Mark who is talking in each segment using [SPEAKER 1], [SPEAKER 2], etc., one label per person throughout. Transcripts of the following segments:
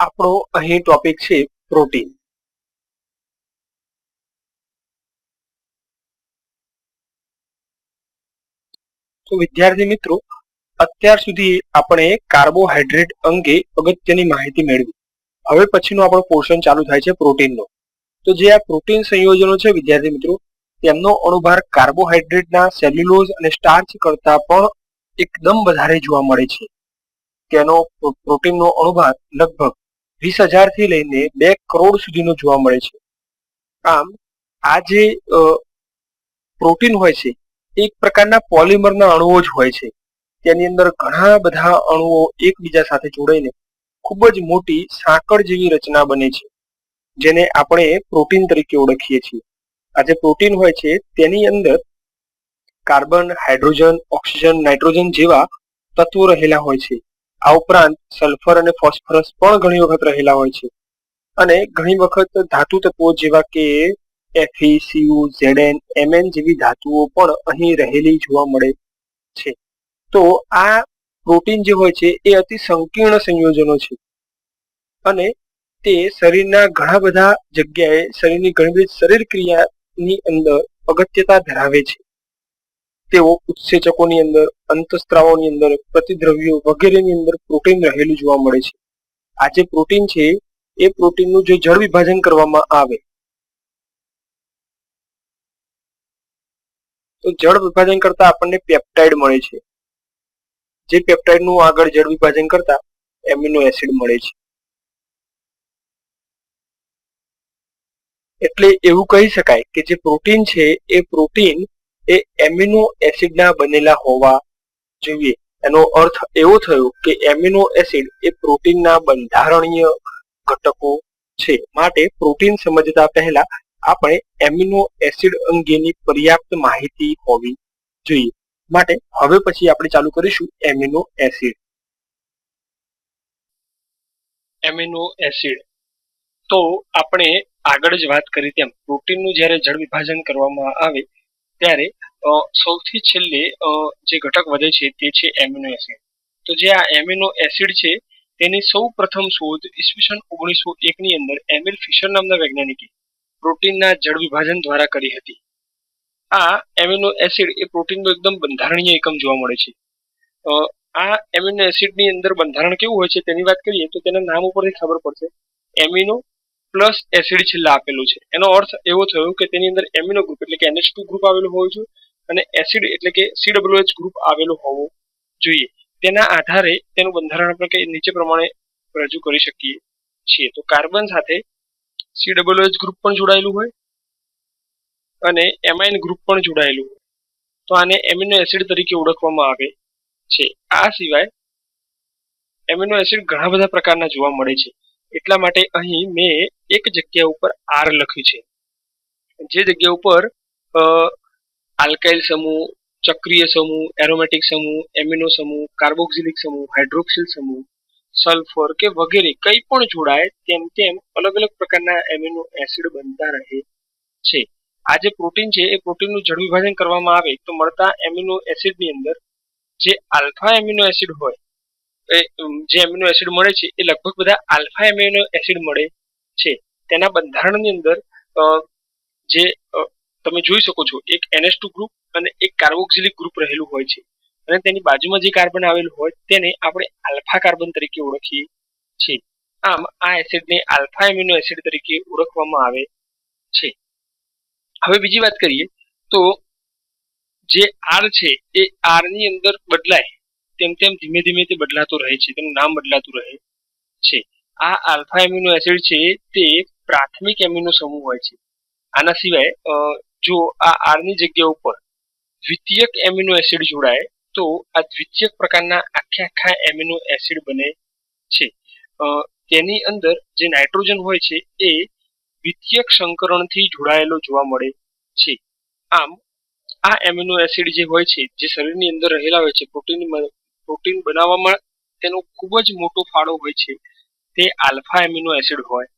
[SPEAKER 1] આપણો અહીં ટોપિક છે પ્રોટીન તો વિદ્યાર્થી મિત્રો, અત્યાર સુધી આપણે કાર્બોહાઈડ્રેટ અંગે અગત્યની માહિતી મેળવી. હવે પછીનો આપણો પોર્શન ચાલુ થાય છે પ્રોટીનનો. તો જે આ પ્રોટીન સંયોજનો છે વિદ્યાર્થી મિત્રો, તેમનો અણુભાર કાર્બોહાઈડ્રેટના સેલ્યુલોઝ અને સ્ટાર્ચ કરતા પણ એકદમ વધારે જોવા મળે છે. તેનો પ્રોટીનનો અણુભાર લગભગ વીસ હજારથી લઈને બે કરોડ સુધીનો જોવા મળે છે. આમ, આ જે પ્રોટીન હોય છે એક પ્રકારના પોલિમરના અણુઓ જ હોય છે. તેની અંદર ઘણા બધા અણુઓ એકબીજા સાથે જોડાઈને ખૂબ જ મોટી સાંકળ જેવી રચના બને છે, જેને આપણે પ્રોટીન તરીકે ઓળખીએ છીએ. આ જે પ્રોટીન હોય છે, તેની અંદર કાર્બન, હાઇડ્રોજન, ઓક્સિજન, નાઇટ્રોજન જેવા તત્વો રહેલા હોય છે. આ ઉપરાંત સલ્ફર અને ફોસ્ફરસ પણ ઘણી વખત રહેલા હોય છે. અને ઘણી વખત ધાતુ તત્વો જેવા કે એફઈ સીયુ ઝેડએન એમએન જેવી ધાતુઓ પણ અહીં રહેલી જોવા મળે છે. તો આ પ્રોટીન જે હોય છે એ અતિ સંકીર્ણ સંયોજનો છે. અને તે શરીરના ઘણા બધા જગ્યાએ શરીરની ઘણી બધી શરીર ક્રિયાની અંદર અગત્યતા ધરાવે છે. તેઓ ઉત્સેચકોની અંદર, અંતસ્ત્રાવોની અંદર, પ્રતિદ્રવ્યો વગેરેની અંદર પ્રોટીન રહેલું જોવા મળે છે. આ જે પ્રોટીન છે, એ પ્રોટીનનું જે જળ વિભાજન કરવામાં આવે. તો જળ વિભાજન કરતા આપણને પેપ્ટાઇડ મળે છે. જે પેપ્ટાઇડનું આગળ જળ વિભાજન કરતા એમિનો એસિડ મળે છે. એટલે એવું કહી શકાય કે જે પ્રોટીન છે, એ પ્રોટીન એ એમિનો એસિડના બનેલા હોવા જોઈએ. એનો અર્થ એવો થયો કે એમિનો એસિડ એ પ્રોટીનના બંધારણીય ઘટકો છે. માટે પ્રોટીન સમજતા પહેલા આપણે એમિનો એસિડ અંગેની પર્યાપ્ત માહિતી હોવી જોઈએ. માટે હવે પછી આપણે ચાલુ કરીશું એમિનો એસિડ. Amino acid. તો આપણે આગળ જ વાત કરી તેમ. પ્રોટીનનું જ્યારે જળ વિભાજન કરવામાં આવે ત્યારે સૌથી છેલ્લે જે ઘટક વધે છે તે છે એમિનો એસિડ તો જે આ એમિનો એસિડ છે, તેની સૌ પ્રથમ શોધ ઈસવીસન ઓગણીસો એક ની અંદર એમિલ ફિશર નામના વૈજ્ઞાનિકે પ્રોટીનના જળ વિભાજન દ્વારા કરી હતી. આ એમિનો એસિડ એ પ્રોટીનનો એકદમ બંધારણીય એકમ જોવા મળે છે. આ એમિનો એસિડની અંદર બંધારણ કેવું હોય છે તેની વાત કરીએ તો તેના નામ ઉપરથી ખબર પડશે. એમિનો પ્લસ એસિડ છેલ્લા આપેલું છે. એનો અર્થ એવો થયો કે તેની અંદર એમિનો ગ્રુપ એટલે કે એનએચ ટુ ગ્રુપ આવેલું હોવું જોઈએ અને એસિડ એટલે કે સીડબ્લ્યુએચ ગ્રુપ આવેલું હોવો જોઈએ. તેના આધારે તેનું બંધારણ આપણે નીચે પ્રમાણે રજૂ કરી શકીએ છીએ. તો કાર્બન સાથે સીડબ્લ્યુએચ ગ્રુપ પણ જોડાયેલું હોય અને એમાઇન ગ્રુપ પણ જોડાયેલું હોય. તો આને એમિનો એસિડ તરીકે ઓળખવામાં આવે છે. આ સિવાય એમિનો એસિડ ઘણા બધા પ્રકારના જોવા મળે છે. એટલા માટે અહીં મેં એક જગ્યા ઉપર આર લખ્યું છે. જે જગ્યા ઉપર આલ્કાઇલ સમૂહ, ચક્રીય સમૂહ, એરોમેટિક સમૂહ, એમિનો સમૂહ કાર્બોક્સિલિક સમૂહ, હાઇડ્રોક્સિલ સમૂહ, સલ્ફર કે વગેરે કંઈ પણ જોડાય તેમ તેમ અલગ અલગ પ્રકારના એમિનો એસિડ બનતા રહે છે. આ જે પ્રોટીન છે, એ પ્રોટીનનું જળ વિભાજન કરવામાં આવે તો મળતા એમિનો એસિડની અંદર જે આલ્ફા એમિનો એસિડ હોય જે એમિનો એસિડ મળે છે, એ લગભગ બધા આલ્ફા એમિનો એસિડ મળે છે. તેના બંધારણની અંદર જે તમે જોઈ શકો છો, એક એનએસ ટુ ગ્રુપ અને એક કાર્બોક્સિલિક ગ્રુપ રહેલું હોય છે. અને તેની બાજુમાં જે કાર્બન આવેલું હોય, તેને આપણે આલ્ફા કાર્બન તરીકે ઓળખીએ છીએ. આમ, આ એસિડને આલ્ફા એમિનો એસિડ તરીકે ઓળખવામાં આવે છે. હવે બીજી વાત કરીએ, તો જે આર છે, એ આરની અંદર બદલાય. તેમ તેમ ધીમે ધીમે તે બદલાતો રહે છે, તેનું નામ બદલાતું રહે છે. આ આલ્ફા એમિનો એસિડ છે, તે પ્રાથમિક એમિનો સમૂહ હોય છે. આના સિવાય જો આ આરની જગ્યા ઉપર દ્વિતીયક એમિનો એસિડ જોડાય, તો આ દ્વિતીયક પ્રકારના આખે આખા એમિનો એસિડ બને છે. તેની અંદર જે નાઇટ્રોજન હોય છે, એ દ્વિતીયક સંકરણથી જોડાયેલો જોવા મળે છે. આમ, આ એમિનો એસિડ જે હોય છે, જે શરીરની અંદર રહેલા હોય છે, પ્રોટીન પ્રોટીન બનાવવામાં તેનો ખૂબ જ મોટો ફાળો હોય છે, તે આલ્ફા એમિનો એસિડ હોય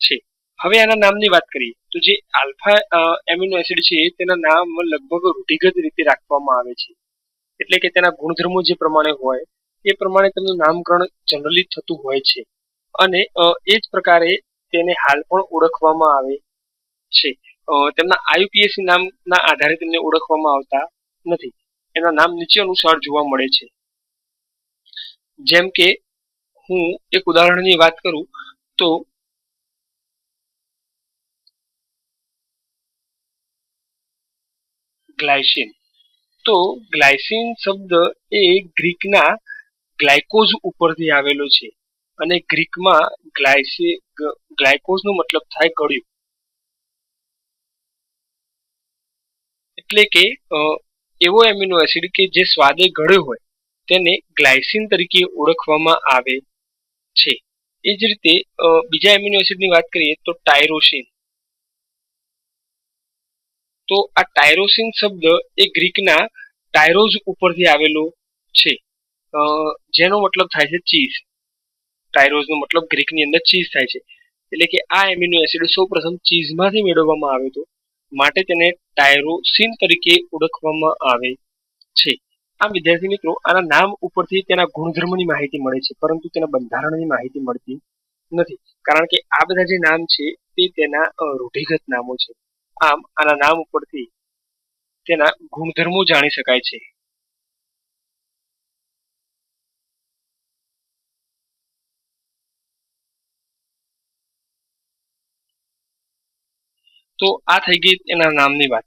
[SPEAKER 1] છે. હવે આના નામની વાત કરીએ, તો જે આલ્ફા એમિનો એસિડ છે, તેના નામ લગભગ રૂઢિગત રીતે રાખવામાં આવે છે. એટલે કે તેના ગુણધર્મો જે પ્રમાણે હોય, એ પ્રમાણે તેમનું નામકરણ જનરલી થતું હોય છે. અને એ જ પ્રકારે તેને હાલ પણ ઓળખવામાં આવે છે. તેમના આયુપીએસી નામના આધારે તેમને ઓળખવામાં આવતા નથી. એના નામ નીચે અનુસાર જોવા મળે છે. જેમ કે, હું એક ઉદાહરણની વાત કરું, તો ગ્લાયસિન તો ગ્લાયસિન શબ્દ એ ગ્રીકના ગ્લાયકોઝ ઉપરથી આવેલો છે અને ગ્રીકમાં ગ્લાયસી ગ્લાયકોઝ નો મતલબ થાય ગળ્યું. એટલે કે એવો એમિનો એસિડ કે જે સ્વાદે ગળ્યો હોય, તેને ગ્લાયસિન તરીકે ઓળખવામાં આવે છે. એ જ રીતે બીજા એમિનો એસિડની વાત કરીએ તો ટાયરોસિન. તો આ ટાયરોસિન શબ્દ એ ગ્રીકના ટાયરોઝ ઉપરથી આવેલો છે. જેનો મતલબ થાય છે ચીઝ. ટાયરોઝનો મતલબ ગ્રીકની અંદર ચીઝ થાય છે. એટલે કે આ એમિનો એસિડ સૌ પ્રથમ ચીઝમાંથી મેળવવામાં આવ્યો હતો માટે તેને ટાયરોસિન તરીકે ઓળખવામાં આવે છે. આ વિદ્યાર્થી મિત્રો, આના નામ ઉપરથી તેના ગુણધર્મની માહિતી મળે છે, પરંતુ તેના બંધારણની માહિતી મળતી નથી. કારણ કે આ બધા જે નામ છે તે તેના રૂઢિગત નામો છે. આમ આના નામ ઉપરથી તેના ગુણધર્મો જાણી શકાય છે. તો આ થઈ ગઈ એના નામની વાત.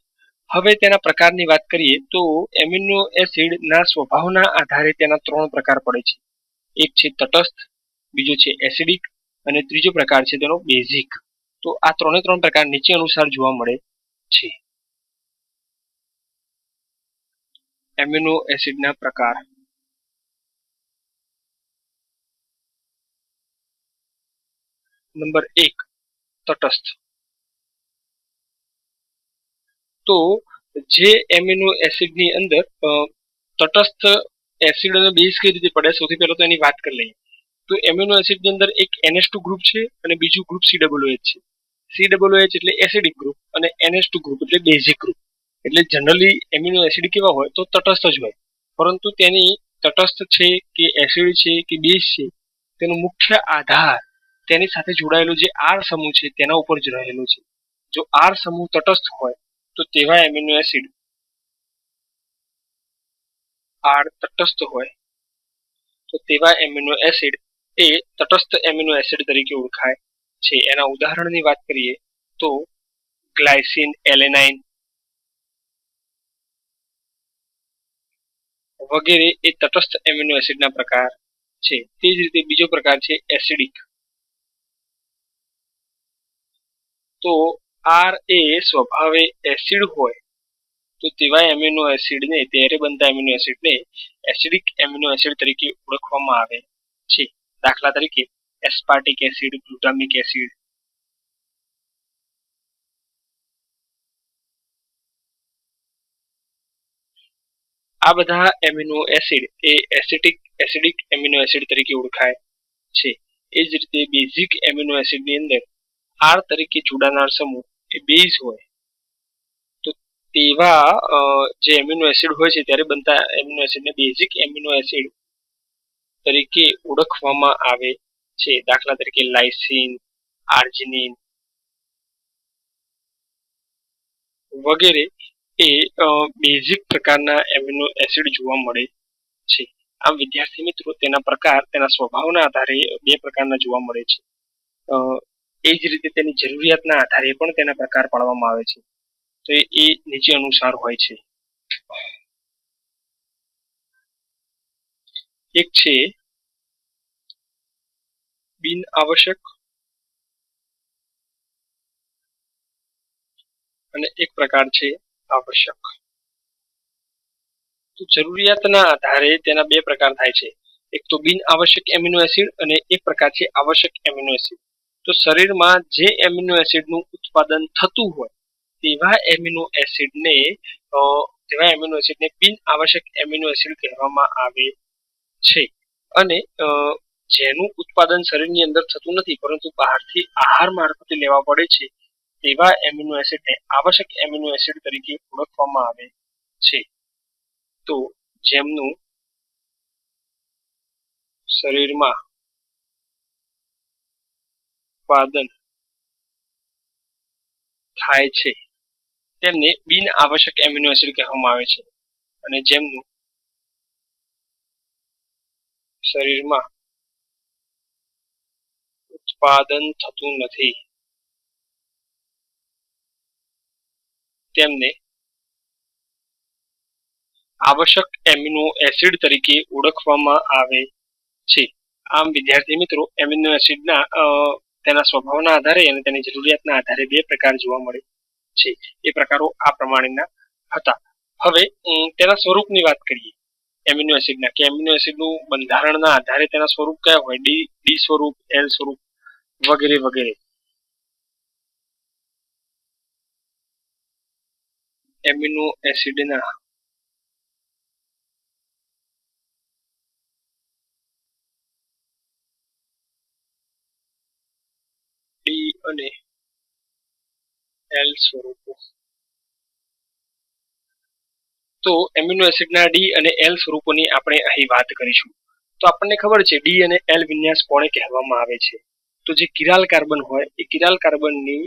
[SPEAKER 1] હવે તેના પ્રકારની વાત કરીએ તો એમિનો એસિડ ના સ્વભાવના આધારે તેના ત્રણ પ્રકાર પડે છે. એક છે તટસ્થ, બીજો છે એસિડિક અને ત્રીજો પ્રકાર છે તેનો બેઝિક. તો આ ત્રણે ત્રણ પ્રકાર નીચે અનુસાર જોવા મળે છે. એમિનો એસિડના પ્રકાર. નંબર એક, તટસ્થ. તો જે એમિનો એસિડની અંદર તટસ્થ એસિડ અને બેઝ કઈ રીતે પડે, સૌથી પહેલા તો એની વાત કરી લઈએ. તો એમિનો એસિડની અંદર એક એનએસ ગ્રુપ છે અને બીજું ગ્રુપ સી ડબલ્યુ એચ છે. સી ડબલ્યુ એચ એટલે એસિડિક ગ્રુપ અને એનએસ ટુ ગ્રુપ એટલે બેઝિક ગ્રુપ એટલે જનરલી એમિનો એસિડ કેવા હોય તો તટસ્થ જ હોય. પરંતુ તેની તટસ્થ છે કે એસિડ છે કે બેઝ છે, તેનો મુખ્ય આધાર તેની સાથે જોડાયેલો જે આર સમૂહ છે તેના ઉપર જ રહેલો છે. જો આર સમૂહ તટસ્થ હોય તો તેવા એમિનો એસિડ આર તટસ્થ હોય તો તેવા એમિનો એસિડ એ તટસ્થ એમિનો એસિડ તરીકે ઓળખાય. છે. એના ઉદાહરણની વાત કરીએ તો ગ્લાયસિન, એલેનાઇન વગેરે એ તટસ્થ એમિનો એસિડના પ્રકાર છે. તે જ રીતે બીજો પ્રકાર છે એસિડિક. તો આર એ સ્વભાવે એસિડ હોય તો તેવા એમિનો એસિડને ત્યારે બનતા એમિનો એસિડને એસિડિક એમિનો એસિડ તરીકે ઓળખવામાં આવે છે. દાખલા તરીકે એસ્પાર્ટિક એસિડ ગ્લુટામિક એસિડ આ બધા એમિનો એસિડ એ એસિટિક એસિડિક એમિનો એસિડ તરીકે ઓળખાય છે. એ જ રીતે બેઝિક એમિનો એસિડની અંદર આર તરીકે જોડાનાર સમૂહ એ બેઝ હોય. તો તેવા જે એમિનો એસિડ હોય છે ત્યારે બનતા એમિનો એસિડને બેઝિક એમિનો એસિડ તરીકે ઓળખવામાં આવે છે. દાખલા તરીકે લાઇસિન, આર્જિનિન વગેરે એ બેઝિક પ્રકારના એમિનો એસિડ જોવા મળે છે. આમ વિદ્યાર્થી મિત્રો, તેના પ્રકાર, તેના સ્વભાવના આધારે બે પ્રકારના જોવા મળે છે. એ જ રીતે તેની જરૂરિયાતના આધારે પણ તેના પ્રકાર પાડવામાં આવે છે. તો એ નીચે અનુસાર હોય છે. એક છે બિન આવશ્યક અને એક પ્રકાર છે આવશ્યક. તો જરૂરિયાતના આધારે તેના બે પ્રકાર થાય છે. એક તો બિન આવશ્યક એમિનો એસિડ અને એક પ્રકાર છે આવશ્યક એમિનો એસિડ. તો શરીરમાં જે એમિનો એસિડનું ઉત્પાદન થતું હોય તેવા એમિનો એસિડને તેવા એમિનો એસિડને બિન આવશ્યક એમિનો એસિડ કહેવામાં આવે છે. અને જેનું ઉત્પાદન શરીરની અંદર થતું નથી, પરંતુ બહારથી આહાર મારફતે લેવા પડે છે, તેવા એમિનો એસિડને આવશ્યક એમિનો એસિડ તરીકે ઓળખવામાં આવે છે. તો જેમનું શરીરમાં ઉત્પાદન થાય છે, તેમને બિન આવશ્યક એમિનો એસિડ કહેવામાં આવે છે. અને જેમનું શરીરમાં ઉત્પાદન થતું નથી. તેમને આવશ્યક એમિનો એસિડ તરીકે ઓળખવામાં આવે છે. આમ, વિદ્યાર્થી મિત્રો, એમિનો એસિડના તેના સ્વભાવના આધારે અને તેની જરૂરિયાતના આધારે બે પ્રકાર જોવા મળે છે. એ પ્રકારો આ પ્રમાણેના હતા. હવે તેના સ્વરૂપની વાત કરીએ. એમિનો એસિડના, કે એમિનો એસિડનું બંધારણના આધારે તેના સ્વરૂપ કયા હોય? ડી ડી સ્વરૂપ, એલ સ્વરૂપ વગેરે વગેરે. એમિનો એસિડના ડી અને એલ સ્વરૂપો. તો એમિનો એસિડના ડી અને એલ સ્વરૂપોની આપણે અહીં વાત કરીશું. તો આપણને ખબર છે, ડી અને એલ વિન્યાસ કોને કહેવામાં આવે છે? તો જે કિરાલ કાર્બન હોય, એ કિરાલ કાર્બનની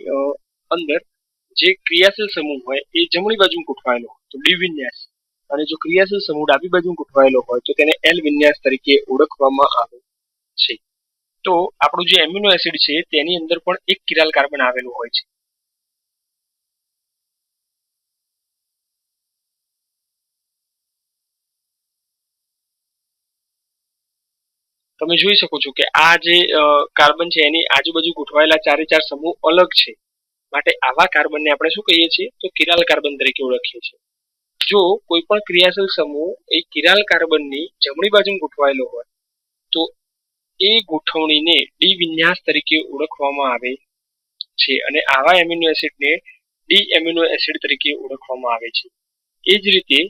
[SPEAKER 1] અંદર જે ક્રિયાશીલ સમૂહ હોય, એ જમણી બાજુ ગોઠવાયેલો હોય, તો ડી વિન્યાસ. અને જો ક્રિયાશીલ સમૂહ ડાબી બાજુ ગોઠવાયેલો હોય, તો તેને એલ વિન્યાસ તરીકે ઓળખવામાં આવે છે. તો આપણું જે એમિનો એસિડ છે, તેની અંદર પણ એક કિરાલ કાર્બન આવેલું હોય છે. તમે જોઈ શકો છો કે આ જે કાર્બન છે એની આજુબાજુ ગોઠવાયેલા ચારે ચાર સમૂહ અલગ છે. માટે આવા કાર્બનને આપણે શું કહીએ છીએ? તો કિરાલ કાર્બન તરીકે ઓળખીએ છીએ. જો કોઈ પણ ક્રિયાશીલ સમૂહ એ કિરાલ કાર્બનની જમણી બાજુ ગોઠવાયેલો હોય, તો એ ગોઠવણીને ડી વિન્યાસ તરીકે ઓળખવામાં આવે છે અને આવા એમિનો એસિડને ડી એમિનો એસિડ તરીકે ઓળખવામાં આવે છે. એ જ રીતે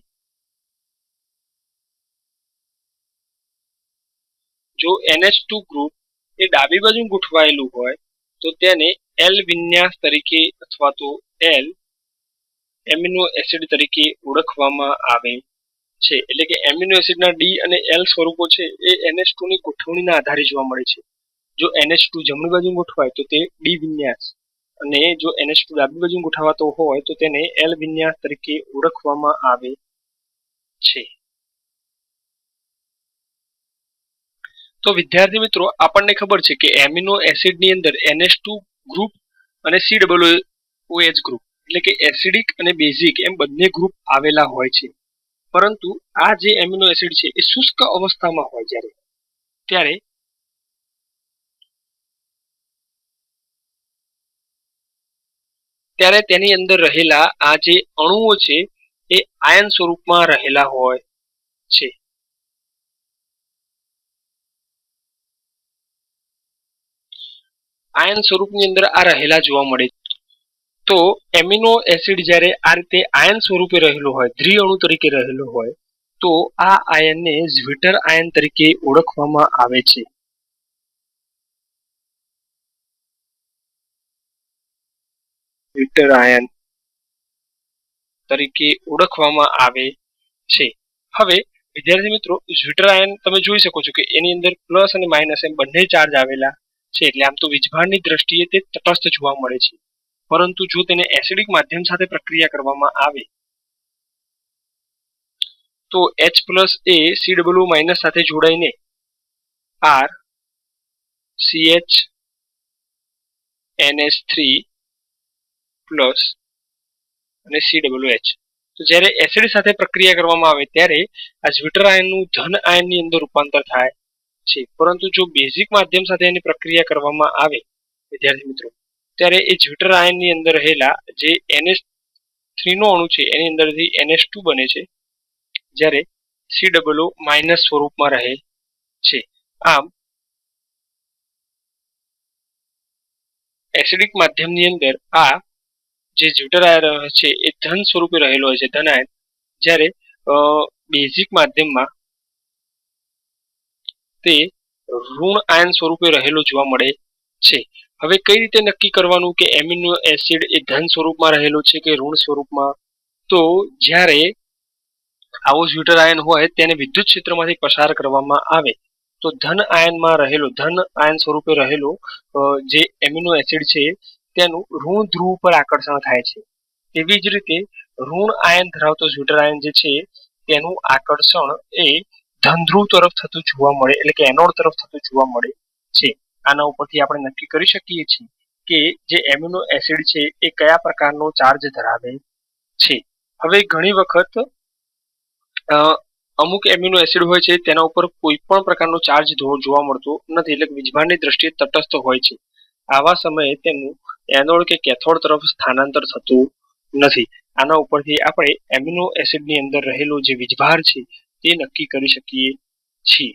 [SPEAKER 1] જો NH2 ગ્રુપ એ ડાબી બાજુ ગોઠવાયેલું હોય, તો તેને એલ વિન્યાસ તરીકે અથવા તો એલ એમિનો એસિડ તરીકે ઓળખવામાં આવે છે. એટલે કે એમિનો એસિડના ડી અને એલ સ્વરૂપો છે, એ NH2 ની ગોઠવણીના આધારે જોવા મળે છે. જો NH2 જમણી બાજુ ગોઠવાય, તો તે ડી વિન્યાસ. અને જો NH2 ડાબી બાજુ ગોઠવાતો હોય, તો તેને એલ વિન્યાસ તરીકે ઓળખવામાં આવે છે તો વિદ્યાર્થી મિત્રો, આપણને ખબર છે કે એમિનો એસિડની અંદર NH2 ગ્રુપ અને સી ડબલ ઓએચ ગ્રુપ એટલે કે એસિડિક અને બેઝિક એમ બંને ગ્રુપ આવેલા હોય છે. પરંતુ આ જે એમિનો એસિડ છે, એ શુષ્ક અવસ્થામાં હોય જ્યારે, ત્યારે ત્યારે તેની અંદર રહેલા આ જે અણુઓ છે, એ આયન સ્વરૂપમાં રહેલા હોય છે. આયન સ્વરૂપની અંદર આ રહેલા જોવા મળે તો એમિનો એસિડ જ્યારે આ રીતે આયન સ્વરૂપે રહેલો હોય દ્વિઅણુ તરીકે રહેલો હોય, તો આ આયનને ઝ્વિટર આયન તરીકે ઓળખવામાં આવે છે. આયન તરીકે ઓળખવામાં આવે છે. હવે, વિદ્યાર્થી મિત્રો, ઝ્વિટર આયન તમે જોઈ શકો છો કે એની અંદર પ્લસ અને માઇનસ એમ બંને ચાર્જ આવેલા છે. એટલે આમ તો વીજભારની દ્રષ્ટિએ તે તટસ્થ જોવા મળે છે. પરંતુ જો તેને એસિડિક માધ્યમ સાથે પ્રક્રિયા કરવામાં આવે, તો એચ પ્લસ એ સી ડબલ્યુ માઇનસ સાથે જોડાઈને R C H N S three plus અને સી ડબલ્યુ એચ તો જ્યારે એસિડ સાથે પ્રક્રિયા કરવામાં આવે, ત્યારે આ જ્વિટર આયનનું ધન આયનની અંદર રૂપાંતર થાય છે. પરંતુ જો બેઝિક માધ્યમ સાથે એની પ્રક્રિયા કરવામાં આવે, વિદ્યાર્થી મિત્રો, ત્યારે એ જ્યુટર આયનની અંદર રહેલા જે એનએસ થ્રીનો અણુ છે, એની અંદરથી એનએસ ટુ બને છે, જ્યારે સી ડબલ માઇનસ સ્વરૂપમાં રહે છે. આમ, એસિડિક માધ્યમની અંદર આ જે જ્યુટર આયન છે, એ ધન સ્વરૂપે રહેલો હોય છે, ધન આયન. જ્યારે બેઝિક માધ્યમમાં તે ઋણ આયન સ્વરૂપે રહેલો જોવા મળે છે. હવે કઈ રીતે નક્કી કરવાનું કે એમિનો એસિડ એ ધન સ્વરૂપમાં રહેલો છે કે ઋણ સ્વરૂપમાં? તો જ્યારે આવો જ્યુટર આયન હોય તેને વિદ્યુત ક્ષેત્રમાંથી પસાર કરવામાં આવે, તો ધન આયનમાં રહેલો, ધન આયન સ્વરૂપે રહેલો જે એમિનો એસિડ છે, તેનું ઋણ ધ્રુવ પર આકર્ષણ થાય છે. તેવી જ રીતે ઋણ આયન ધરાવતો જ્યુટર આયન જે છે, તેનું આકર્ષણ એ ધન ધ્રુવ તરફ થતું જોવા મળે એટલે કે એનોડ તરફ થતું જોવા મળે છે. આના ઉપરથી આપણે નક્કી કરી શકીએ છીએ કે જે એમિનો એસિડ છે એ કયા પ્રકારનો ચાર્જ ધરાવે છે. હવે ઘણી વખત અમુક એમિનો એસિડ હોય છે તેના ઉપર કોઈ પણ પ્રકારનો ચાર્જ જોવા મળતો નથી એટલે વીજભારની દ્રષ્ટિએ તટસ્થ હોય છે. આવા સમયે તેનું એનોડ કે કેથોડ તરફ સ્થાનાંતર થતું નથી. આના ઉપરથી આપણે એમિનો એસિડની અંદર રહેલો જે વીજભાર છે તે નક્કી કરી શકીએ છીએ.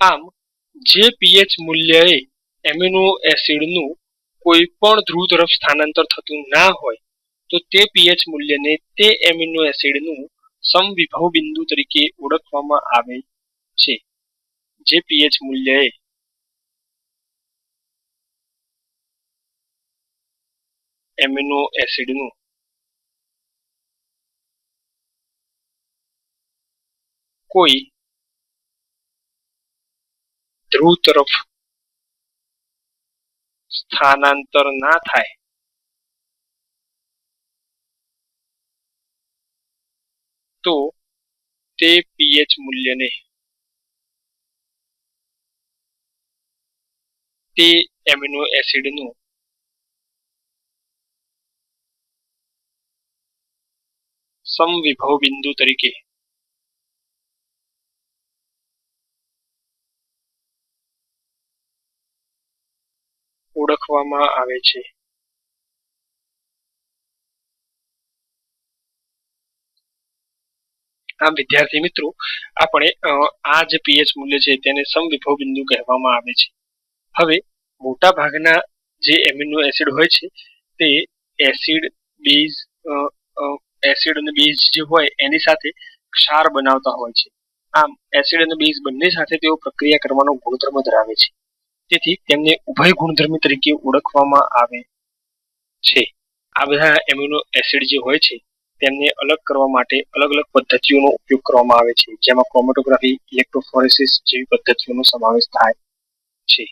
[SPEAKER 1] આમ, જે પીએચ મૂલ્યએ એમિનો એસિડનું કોઈ પણ ધ્રુવ તરફ સ્થાનાંતર થતું ના હોય, તો તે પીએચ મૂલ્યને તે એમિનો એસિડનું સમવિભવ બિંદુ તરીકે ઓળખવામાં આવે છે, જે પીએચ મૂલ્યએ એમિનો એસિડનું કોઈ ધ્રુવ તરફ સ્થાનાંતર ના થાય તો તે પીએચ મૂલ્યને તે એમિનો એસિડનું સમવિભવ બિંદુ તરીકે ઓળખવામાં આવે છે. આમ વિદ્યાર્થી મિત્રો, આપણે આ જે પીએચ મૂલ્ય છે તેને સમવિભવ બિંદુ કહેવામાં આવે છે. હવે મોટા ભાગના જે એમિનો એસિડ હોય છે, તે એસિડ બેઝ એસિડ અને બેઝ જે હોય એની સાથે ક્ષાર બનાવતા હોય છે. આમ, એસિડ અને બેઝ બંને સાથે તેઓ પ્રક્રિયા કરવાનો ગુણધર્મ ધરાવે છે. તેથી તેમને ઉભય ગુણધર્મી તરીકે ઓળખવામાં આવે છે. આ બધા એમિનો એસિડ જે હોય છે, તેમને અલગ કરવા માટે અલગ અલગ પદ્ધતિઓનો ઉપયોગ કરવામાં આવે છે, જેમાં ક્રોમેટોગ્રાફી ઇલેક્ટ્રોફોરેસિસ જેવી પદ્ધતિઓનો સમાવેશ થાય છે.